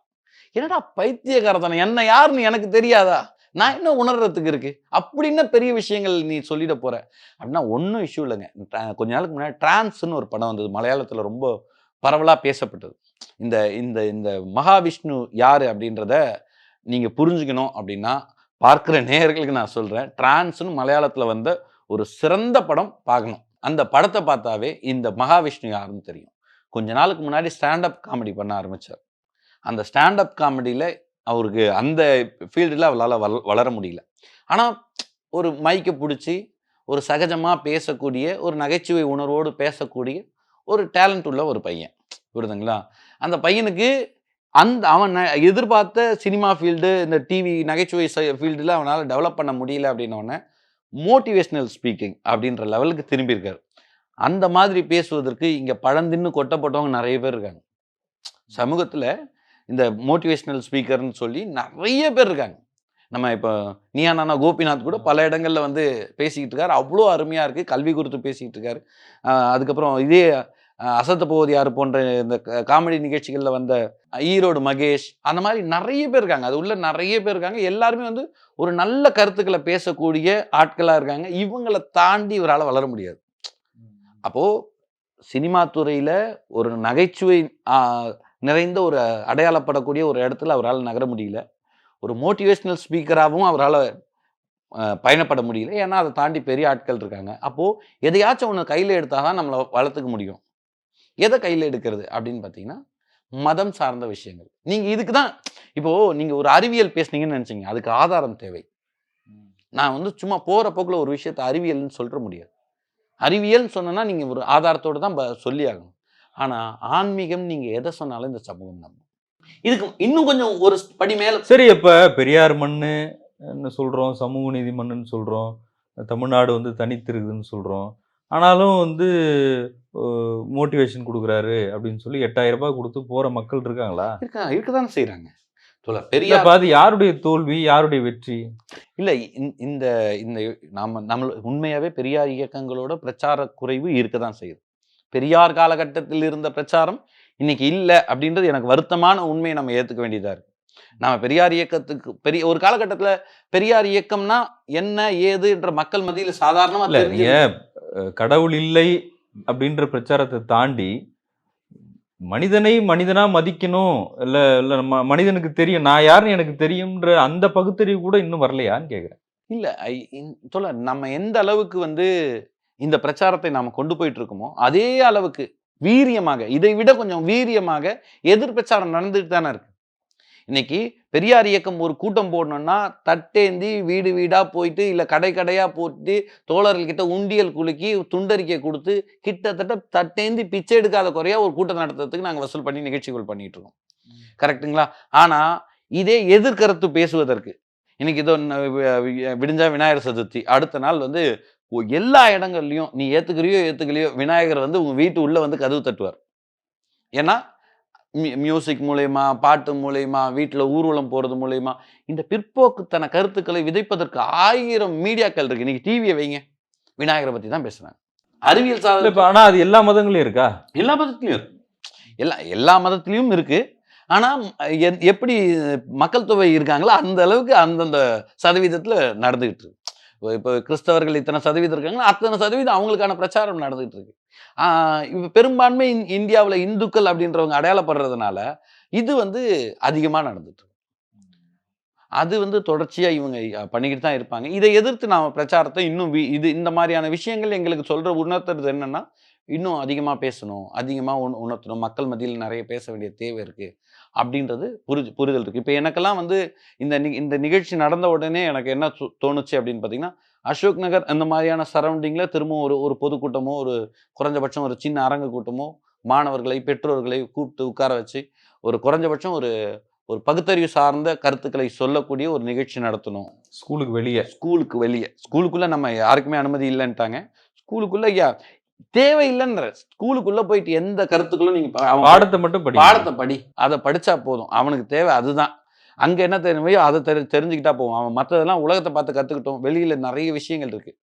என்னடா பைத்தியகாரத்தனை என்ன யாருன்னு எனக்கு தெரியாதா? நான் என்ன உணர்றதுக்கு இருக்கு. அப்படின்னு பெரிய விஷயங்கள் நீ சொல்லிட போற. அப்படின்னா ஒன்றும் இஷ்யூ இல்லைங்க. கொஞ்ச நாளுக்கு முன்னாடி டிரான்ஸ்னு ஒரு படம் வந்தது. மலையாளத்தில் ரொம்ப பரவலாக பேசப்பட்டது. இந்த இந்த இந்த மகாவிஷ்ணு யார் அப்படின்றத நீங்கள் புரிஞ்சுக்கணும் அப்படின்னா பார்க்குற நேயர்களுக்கு நான் சொல்கிறேன் டிரான்ஸ்னு மலையாளத்தில் வந்த ஒரு சிறந்த படம் பார்க்கணும். அந்த படத்தை பார்த்தாவே இந்த மகாவிஷ்ணு யாருன்னு தெரியும். கொஞ்ச நாளுக்கு முன்னாடி ஸ்டாண்டப் காமெடி பண்ண ஆரம்பித்தார் அந்த ஸ்டாண்டப் காமெடியில் அவருக்கு அந்த ஃபீல்டில் அவளால் வள வளர முடியல. ஆனால் ஒரு மைக்கை பிடிச்சி ஒரு சகஜமாக பேசக்கூடிய ஒரு நகைச்சுவை உணர்வோடு பேசக்கூடிய ஒரு டேலண்ட் உள்ள ஒரு பையன். புரியுதுங்களா? அந்த பையனுக்கு அந்த அவன் எதிர்பார்த்த சினிமா ஃபீல்டு இந்த டிவி நகைச்சுவை ஃபீல்டில் அவனால் டெவலப் பண்ண முடியல அப்படின்னோடனே மோட்டிவேஷ்னல் ஸ்பீக்கிங் அப்படின்ற லெவலுக்கு திரும்பியிருக்காரு. அந்த மாதிரி பேசுவதற்கு இங்கே பழந்தின்னு கொட்டப்பட்டவங்க நிறைய பேர் இருக்காங்க. சமூகத்தில் இந்த மோட்டிவேஷனல் ஸ்பீக்கர்னு சொல்லி நிறைய பேர் இருக்காங்க. நம்ம இப்போ நீயா நானா கோபிநாத் கூட பல இடங்களில் வந்து பேசிக்கிட்டு இருக்காரு. அவ்வளோ அருமையாக இருக்குது கல்வி குறித்து பேசிக்கிட்டு இருக்காரு. அதுக்கப்புறம் இதே அசத்த போவது யார் போன்ற இந்த காமெடி நிகழ்ச்சிகளில் வந்த ஈரோடு மகேஷ் அந்த மாதிரி நிறைய பேர் இருக்காங்க. அது உள்ள நிறைய பேர் இருக்காங்க. எல்லாருமே வந்து ஒரு நல்ல கருத்துக்களை பேசக்கூடிய ஆட்களாக இருக்காங்க. இவங்களை தாண்டி இவரால் வளர முடியாது. அப்போது சினிமா துறையில் ஒரு நகைச்சுவை நிறைந்த ஒரு அடையாளப்படக்கூடிய ஒரு இடத்துல அவரால் நகர முடியல. ஒரு மோட்டிவேஷனல் ஸ்பீக்கராகவும் அவரால் பயணப்பட முடியல. ஏன்னா அதை தாண்டி பெரிய ஆட்கள் இருக்காங்க. அப்போது எதையாச்சும் ஒன்று கையில் எடுத்தால் தான் நம்மளை வளர்த்துக்க முடியும். எதை கையில் எடுக்கிறது அப்படின்னு பார்த்தீங்கன்னா மதம் சார்ந்த விஷயங்கள். நீங்கள் இதுக்கு தான் இப்போது நீங்கள் ஒரு அறிவியல் பேசுனீங்கன்னு நினச்சிங்க. அதுக்கு ஆதாரம் தேவை. நான் வந்து சும்மா போகிற போக்கில் ஒரு விஷயத்தை அறிவியல்னு சொல்ற முடியாது. அறிவியல்னு சொன்னோன்னா நீங்கள் ஒரு ஆதாரத்தோடு தான் ப- சொல்லி ஆகணும் ஆனால் ஆன்மீகம் நீங்கள் எதை சொன்னாலும் இந்த சமூகம் நம்பும். இதுக்கு இன்னும் கொஞ்சம் ஒரு படி மேலே சரி அப்ப பெரியார் மண்ணு சொல்றோம் சமூக நீதி மண்ணுன்னு சொல்றோம் தமிழ்நாடு வந்து தனித்திருக்குதுன்னு சொல்றோம். ஆனாலும் வந்து மோட்டிவேஷன் கொடுக்குறாரு அப்படின்னு சொல்லி எட்டாயிரம் ரூபாய் கொடுத்து போற மக்கள் இருக்காங்களா? இருக்கா இருக்க தானே செய்கிறாங்க சொல்ல பெரிய அது யாருடைய தோல்வி யாருடைய வெற்றி? இல்லை இந்த இந்த நாம நம்ம உண்மையாகவே பெரியார் இயக்கங்களோட பிரச்சார குறைவு இருக்க தான் செய்யுது. பெரியார் காலகட்டத்தில் இருந்த பிரச்சாரம் இன்னைக்கு இல்லை அப்படின்றது எனக்கு வருத்தமான உண்மையை நம்ம ஏற்றுக்க வேண்டியதாக இருக்கு. நாம பெரியார் இயக்கத்துக்கு பெரிய ஒரு காலகட்டத்தில் பெரியார் இயக்கம்னா என்ன ஏதுன்ற மக்கள் மத்தியில் இல்ல சாதாரணமாக அஹ், கடவுள் இல்லை அப்படின்ற பிரச்சாரத்தை தாண்டி மனிதனை மனிதனா மதிக்கணும் இல்ல இல்ல நம்ம மனிதனுக்கு தெரியும் நான் யாருன்னு எனக்கு தெரியும்ன்ற அந்த பகுத்தறிவு கூட இன்னும் வரலையான்னு கேக்குறேன். இல்லை சொல்ல நம்ம எந்த அளவுக்கு வந்து இந்த பிரச்சாரத்தை நாம் கொண்டு போயிட்டு இருக்கோமோ அதே அளவுக்கு வீரியமாக இதை விட கொஞ்சம் வீரியமாக எதிர் பிரச்சாரம் நடந்துட்டு தானே இருக்கு. இன்னைக்கு பெரியார் இயக்கம் ஒரு கூட்டம் போடணும்னா தட்டேந்தி வீடு வீடா போயிட்டு இல்லை கடை கடையா போட்டு தோழர்கள்கிட்ட உண்டியல் குலுக்கி துண்டறிக்கை கொடுத்து கிட்டத்தட்ட தட்டேந்தி பிச்சை எடுக்காத குறையா ஒரு கூட்டம் நடத்துறதுக்கு நாங்கள் வசூல் பண்ணி நிகழ்ச்சிகள் பண்ணிட்டு இருக்கோம் கரெக்ட்டுங்களா? ஆனா இதே எதிர்கருத்து பேசுவதற்கு இன்னைக்கு இதோ விடிஞ்சா விநாயகர் சதுர்த்தி அடுத்த நாள் வந்து எல்லா இடங்கள்லையும் நீ ஏத்துக்கிறியோ ஏத்துக்கலையோ விநாயகர் வந்து உங்க வீட்டு உள்ள வந்து கதவு தட்டுவார். ஏன்னா மியூ- மியூசிக் மூலயமா பாட்டு மூலயமா வீட்டில் ஊர்வலம் போறது மூலயமா இந்த பிற்போக்குத்தன கருத்துக்களை விதைப்பதற்கு ஆயிரம் மீடியாக்கள் இருக்கு. இன்னைக்கு டிவியை வைங்க. விநாயகரை பத்தி தான் பேசுறாங்க. அறிவியல் சாதனை இப்ப ஆனா அது எல்லா மதங்களையும் இருக்கா? எல்லா மதத்துலயும் இருக்கு. எல்லா எல்லா மதத்துலயும் இருக்கு. ஆனா ம், எ- எப்படி மக்கள் தொகை இருக்காங்களோ அந்த அளவுக்கு அந்தந்த சதவீதத்துல நடந்துகிட்டு இருக்கு. இப்போ- இப்போ கிறிஸ்தவர்கள் இத்தனை சதவீதம் இருக்காங்கன்னா அத்தனை சதவீதம் அவங்களுக்கான பிரச்சாரம் நடந்துகிட்டு இருக்கு. ஆஹ் பெரும்பான்மை இந்- இந்துக்கள் அப்படின்றவங்க அடையாளப்படுறதுனால இது வந்து அதிகமாக நடந்துட்டு அது வந்து தொடர்ச்சியா இவங்க பண்ணிக்கிட்டு தான் இருப்பாங்க. இதை எதிர்த்து நாம பிரச்சாரத்தை இன்னும் வி- இது இந்த மாதிரியான விஷயங்கள் எங்களுக்கு சொல்ற உணர்த்துறது என்னன்னா இன்னும் அதிகமாக பேசணும் அதிகமாக உணர்த்தணும். மக்கள் மத்தியில் நிறைய பேச வேண்டிய தேவை இருக்குது அப்படின்றது புரிஞ்சு புரிதல் இருக்குது இப்போ எனக்கெல்லாம் வந்து இந்த நி இந்த நிகழ்ச்சி நடந்த உடனே எனக்கு என்ன தோணுச்சு அப்படின்னு பார்த்தீங்கன்னா அசோக் நகர் அந்த மாதிரியான சரௌண்டிங்கில் திரும்பவும் ஒரு ஒரு பொதுக்கூட்டமோ ஒரு குறைஞ்சபட்சம் ஒரு சின்ன அரங்கு கூட்டமோ மாணவர்களை பெற்றோர்களை கூப்பிட்டு உட்கார வச்சு ஒரு குறைஞ்சபட்சம் ஒரு ஒரு பகுத்தறிவு சார்ந்த கருத்துக்களை சொல்லக்கூடிய ஒரு நிகழ்ச்சி நடத்தணும். ஸ்கூலுக்கு வெளியே. ஸ்கூலுக்கு வெளியே. ஸ்கூலுக்குள்ள நம்ம யாருக்குமே அனுமதி இல்லைன்ட்டாங்க. ஸ்கூலுக்குள்ள யா தேவையில்லைன்ற. ஸ்கூலுக்குள்ள போயிட்டு எந்த கருத்துக்களும் நீங்க பாடத்தை மட்டும் படி பாடத்தை படி. அதை படிச்சா போதும். அவனுக்கு தேவை அதுதான். அங்க என்ன தெரியுமையோ அதை தெரி தெரிஞ்சுக்கிட்டா போதும். அவன் மற்றதெல்லாம் உலகத்தை பார்த்து கத்துக்கிட்டோம். வெளியில நிறைய விஷயங்கள் இருக்கு.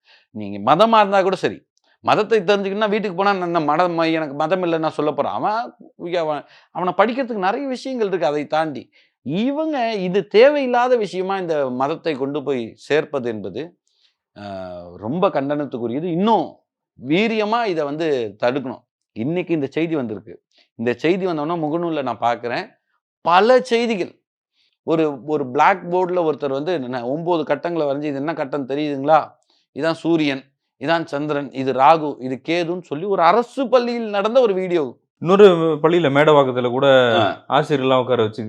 நீங்க மதமா இருந்தா கூட சரி. மதத்தை தெரிஞ்சுக்கணும்னா வீட்டுக்கு போனா என்ன மதம் எனக்கு மதம் இல்லைன்னு நான் சொல்ல போறேன். அவன் அவன் படிக்கிறதுக்கு நிறைய விஷயங்கள் இருக்கு. அதை தாண்டி இவங்க இது தேவையில்லாத விஷயமா இந்த மதத்தை கொண்டு போய் சேர்ப்பது என்பது ரொம்ப கண்டனத்துக்குரியது. இன்னும் வீரியமாக இதை வந்து தடுக்கணும். இன்னைக்கு இந்த செய்தி வந்திருக்கு. இந்த செய்தி வந்தோன்னா முகநூலில் நான் பார்க்குறேன் பல செய்திகள். ஒரு ஒரு பிளாக் போர்டில் ஒருத்தர் வந்து என்ன- கட்டங்களை வரைஞ்சி இது என்ன கட்டம் தெரியுதுங்களா? இதான் சூரியன் இதான் சந்திரன் இது ராகு இது கேதுன்னு சொல்லி ஒரு அரசு பள்ளியில் நடந்த ஒரு வீடியோ. இன்னொரு பள்ளியில மேடவாக்கத்துல கூட. ஆசிரியர்லாம் உட்கார வச்சு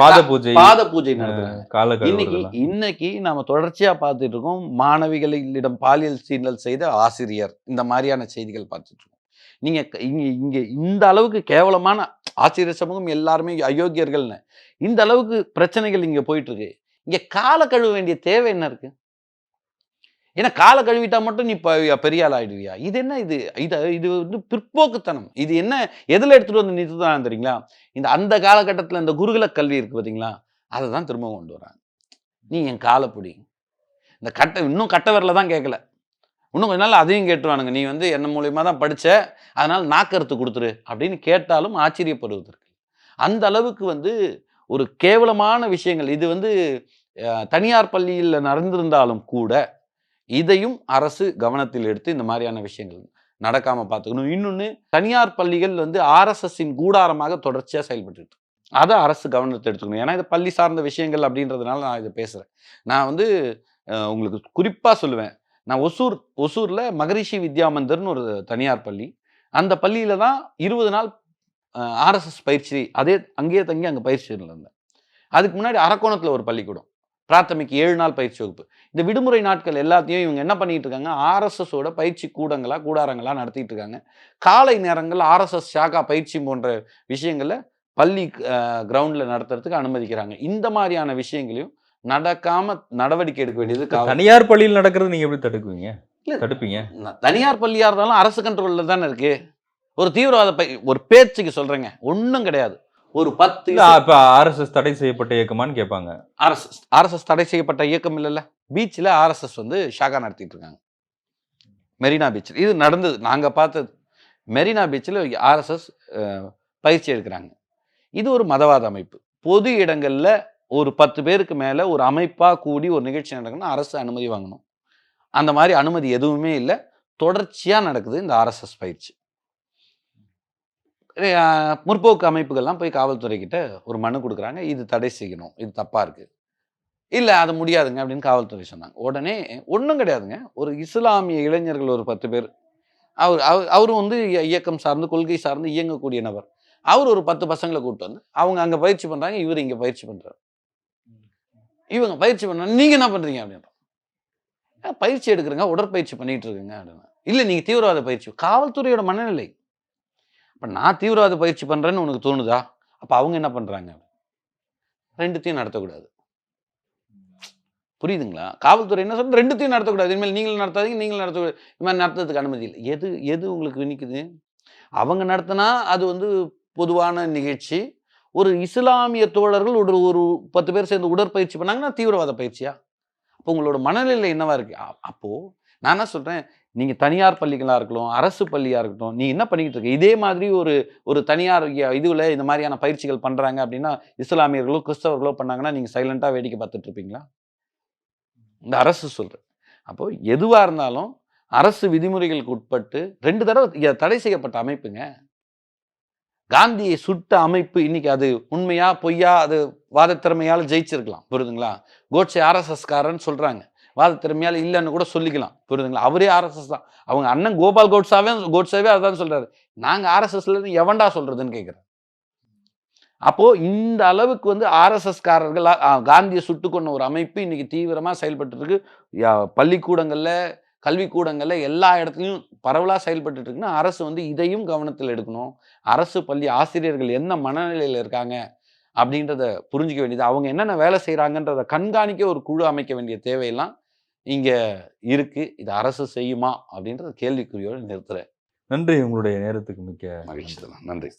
பாத பூஜை பாத பூஜை நடத்துறாங்க. கால இன்னைக்கு. இன்னைக்கு நாம தொடர்ச்சியா பார்த்துட்டு இருக்கோம். மாணவிகளிடம் பாலியல் சீண்டல் செய்த ஆசிரியர். இந்த மாதிரியான செய்திகள் பார்த்துட்டு இருக்கோம். நீங்க இங்க இங்க இந்த அளவுக்கு கேவலமான ஆசிரியர் சமூகம் எல்லாருமே அயோக்கியர்கள்னு. இந்த அளவுக்கு பிரச்சனைகள் இங்க போயிட்டு இருக்கு. இங்க கால கழுவ வேண்டிய தேவை என்ன இருக்கு? ஏன்னா காலை கழுவிட்டா மட்டும் நீ இப்போ பெரிய ஆள் ஆயிடுவியா? இது என்ன இது? இது இது வந்து பிற்போக்குத்தனம். இது என்ன எதில் எடுத்துகிட்டு வந்து நிறுத்துதான் தெரியுங்களா? இந்த அந்த காலகட்டத்தில் இந்த குருகுல கல்வி இருக்குது பார்த்தீங்களா அதை தான் திரும்ப கொண்டு வராங்க. நீ என் காலை பிடி. இந்த கட்டை இன்னும் கட்ட வரல தான் கேட்கல இன்னும் கொஞ்ச நாள் அதையும் கேட்டுருவானுங்க. நீ வந்து என்ன மூலியமாக தான் படித்த அதனால் நாக்கருத்து கொடுத்துரு அப்படின்னு கேட்டாலும் ஆச்சரியப்படுவதற்கு. அந்த அளவுக்கு வந்து ஒரு கேவலமான விஷயங்கள். இது வந்து தனியார் பள்ளியில் நடந்திருந்தாலும் கூட இதையும் அரசு கவனத்தில் எடுத்து இந்த மாதிரியான விஷயங்கள் நடக்காம பார்த்துக்கணும். இன்னொன்று தனியார் பள்ளிகள் வந்து ஆர்எஸ்எஸ்ஸின் கூடாரமாக தொடர்ச்சியாக செயல்பட்டு அதை அரசு கவனத்தை எடுத்துக்கணும். ஏன்னா இது பள்ளி சார்ந்த விஷயங்கள் அப்படின்றதுனால நான் இதை பேசுகிறேன் நான் வந்து உங்களுக்கு குறிப்பாக சொல்லுவேன். நான் ஒசூர் ஒசூரில் மகரிஷி வித்யாமந்தர்னு ஒரு தனியார் பள்ளி. அந்த பள்ளியில் தான் இருபது நாள் ஆர்எஸ்எஸ் பயிற்சி அதே அங்கேயே தங்கி அங்கே பயிற்சி இருந்தேன் அதுக்கு முன்னாடி அரக்கோணத்தில் ஒரு பள்ளிக்கூடம். பிராத்தமிக் ஏழு நாள் பயிற்சி வகுப்பு. இந்த விடுமுறை நாட்கள் எல்லாத்தையும் இவங்க என்ன பண்ணிட்டு இருக்காங்க? ஆர்எஸ்எஸோட பயிற்சி கூடங்களா கூடாரங்களா நடத்திட்டு இருக்காங்க. காலை நேரங்கள் ஆர்எஸ்எஸ் ஷாக்கா பயிற்சி போன்ற விஷயங்களை பள்ளி கிரவுண்டில் நடத்துறதுக்கு அனுமதிக்கிறாங்க. இந்த மாதிரியான விஷயங்களையும் நடக்காம நடவடிக்கை எடுக்க வேண்டியது தனியார் பள்ளியில் நடக்கிறது நீங்க எப்படி தடுக்குவீங்க? இல்ல. தடுப்பீங்க? தனியார் பள்ளியா இருந்தாலும் அரசு கண்ட்ரோல்ல தானே இருக்கு. ஒரு தீவிரவாத பை ஒரு பேச்சுக்கு சொல்றேங்க. ஒண்ணும் கிடையாது. ஒரு பத்து இப்ப ஆர்எஸ்எஸ் தடை செய்யப்பட்ட இயக்கமான்னு கேட்பாங்க ஆர்எஸ்எஸ் ஆர்எஸ்எஸ் தடை செய்யப்பட்ட இயக்கம் இல்லைல்ல. பீச்சில் ஆர்எஸ்எஸ் வந்து ஷாகா நடத்திட்டு இருக்காங்க. மெரினா பீச்சில் இது நடந்தது. நாங்கள் பார்த்தது. மெரினா பீச்சில் ஆர்எஸ்எஸ் பயிற்சி எடுக்கிறாங்க. இது ஒரு மதவாத அமைப்பு. பொது இடங்களில் ஒரு பத்து பேருக்கு மேலே ஒரு அமைப்பாக கூடி ஒரு நிகழ்ச்சி நடக்கணும்னா அரசு அனுமதி வாங்கணும். அந்த மாதிரி அனுமதி எதுவுமே இல்லை. தொடர்ச்சியாக நடக்குது இந்த ஆர்எஸ்எஸ் பயிற்சி. முற்போக்கு அமைப்புகள்லாம் போய் காவல்துறை கிட்ட ஒரு மனு கொடுக்குறாங்க. இது தடை செய்யணும். இது தப்பாக இருக்குது இல்லை அது முடியாதுங்க அப்படின்னு காவல்துறை சொன்னாங்க. உடனே ஒன்றும் கிடையாதுங்க. ஒரு இஸ்லாமிய இளைஞர்கள் ஒரு பத்து பேர். அவர் அவர் அவரும் வந்து இயக்கம் சார்ந்து கொள்கை சார்ந்து இயங்கக்கூடிய நபர். அவர் ஒரு பத்து பசங்களை கூப்பிட்டு வந்து அவங்க அங்கே பயிற்சி பண்ணுறாங்க இவர் இங்கே பயிற்சி பண்ணுறாரு இவங்க பயிற்சி பண்ண நீங்கள் என்ன பண்ணுறீங்க அப்படின்ற பயிற்சி எடுக்கிறேங்க உடற்பயிற்சி பண்ணிகிட்டு இருக்குங்க அப்படின்னா. இல்லை நீங்கள் தீவிரவாத பயிற்சி காவல்துறையோட மனநிலை. இப்போ நான் தீவிரவாத பயிற்சி பண்ணுறேன்னு உனக்கு தோணுதா? அப்போ அவங்க என்ன பண்ணுறாங்க ரெண்டுத்தையும் நடத்தக்கூடாது. புரியுதுங்களா? காவல்துறை என்ன சொல்றது ரெண்டுத்தையும் நடத்தக்கூடாது. இனிமேல் நீங்களும் நடத்தாதீங்க நீங்களும் நடத்தக்கூடாது. இது மாதிரி நடத்துறதுக்கு அனுமதி இல்லை. எது எது உங்களுக்கு வினிக்குது? அவங்க நடத்தினா அது வந்து பொதுவான நிகழ்ச்சி. ஒரு இஸ்லாமிய தோழர்கள் ஒரு ஒரு பத்து பேர் சேர்ந்து உடற்பயிற்சி பண்ணாங்கன்னா தீவிரவாத பயிற்சியா? அப்போ உங்களோட மனநிலை என்னவா இருக்கு? அப்போது நான் என்ன சொல்கிறேன் நீங்கள் தனியார் பள்ளிகளாக இருக்கட்டும் அரசு பள்ளியாக இருக்கட்டும் நீ என்ன பண்ணிக்கிட்டு இருக்க? இதே மாதிரி ஒரு ஒரு தனியார் இதுவில் இந்த மாதிரியான பயிற்சிகள் பண்ணுறாங்க அப்படின்னா இஸ்லாமியர்களோ கிறிஸ்தவர்களோ பண்ணாங்கன்னா நீங்கள் சைலண்ட்டாக வேடிக்கை பார்த்துட்டு இருப்பீங்களா? இந்த அரசு சொல்கிறேன் அப்போ எதுவாக இருந்தாலும் அரசு விதிமுறைகளுக்கு உட்பட்டு ரெண்டு தடவை தடை செய்யப்பட்ட அமைப்புங்க. காந்தியை சுட்ட அமைப்பு இன்னைக்கு அது உண்மையா பொய்யா அது வாத ஜெயிச்சிருக்கலாம். புரியுதுங்களா? கோட்சே ஆர்எஸ்எஸ்காரன்னு சொல்கிறாங்க வாத திறமையால் இல்லைன்னு கூட சொல்லிக்கலாம் புரியுதுங்களா? அவரே ஆர்எஸ்எஸ் தான். அவங்க அண்ணன் கோபால் கோட்ஸாவே கோட்ஸாவே அதான் சொல்றாரு. நாங்க ஆர்எஸ்எஸ்ல இருந்து எவன்டா சொல்றதுன்னு கேட்கிறேன் அப்போ இந்த அளவுக்கு வந்து ஆர்எஸ்எஸ்காரர்கள் காந்தியை சுட்டு கொண்ட ஒரு அமைப்பு இன்னைக்கு தீவிரமா செயல்பட்டு இருக்கு யா- பள்ளிக்கூடங்கள்ல கல்விக்கூடங்களில் எல்லா இடத்துலையும் பரவலாக செயல்பட்டு இருக்குன்னா அரசு வந்து இதையும் கவனத்தில் எடுக்கணும். அரசு பள்ளி ஆசிரியர்கள் என்ன மனநிலையில் இருக்காங்க அப்படின்றத புரிஞ்சுக்க வேண்டியது. அவங்க என்னென்ன வேலை செய்கிறாங்கன்றதை கண்காணிக்க ஒரு குழு அமைக்க வேண்டிய தேவையெல்லாம் இங்க இருக்கு. இது அரசு செய்யுமா? அப்படின்றத கேள்விக்குறியோடு நிறுத்துறேன். நன்றி. உங்களுடைய நேரத்துக்கு மிக்க மகிழ்ச்சி தான் நன்றி.